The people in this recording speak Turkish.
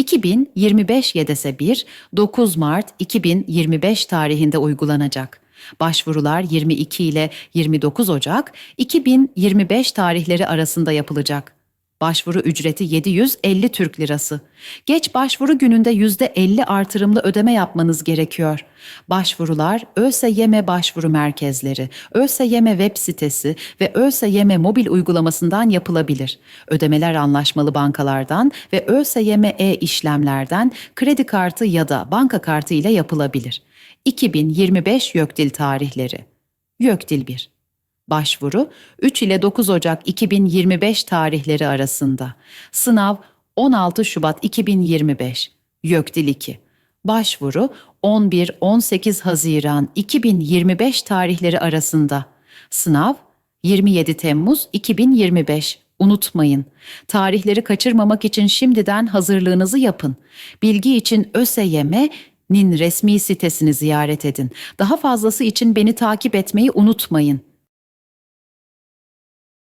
2025 YDS 1 9 Mart 2025 tarihinde uygulanacak. Başvurular 22 ile 29 Ocak 2025 tarihleri arasında yapılacak. Başvuru ücreti 750 Türk Lirası. Geç başvuru gününde %50 artırımlı ödeme yapmanız gerekiyor. Başvurular ÖSYM başvuru merkezleri, ÖSYM web sitesi ve ÖSYM mobil uygulamasından yapılabilir. Ödemeler anlaşmalı bankalardan ve ÖSYM e-işlemlerden kredi kartı ya da banka kartı ile yapılabilir. 2025 YÖKDİL tarihleri. YÖKDİL 1 Başvuru 3 ile 9 Ocak 2025 tarihleri arasında. Sınav 16 Şubat 2025. YÖKDİL 2. Başvuru 11-18 Haziran 2025 tarihleri arasında. Sınav 27 Temmuz 2025. Unutmayın. Tarihleri kaçırmamak için şimdiden hazırlığınızı yapın. Bilgi için ÖSYM'nin resmi sitesini ziyaret edin. Daha fazlası için beni takip etmeyi unutmayın.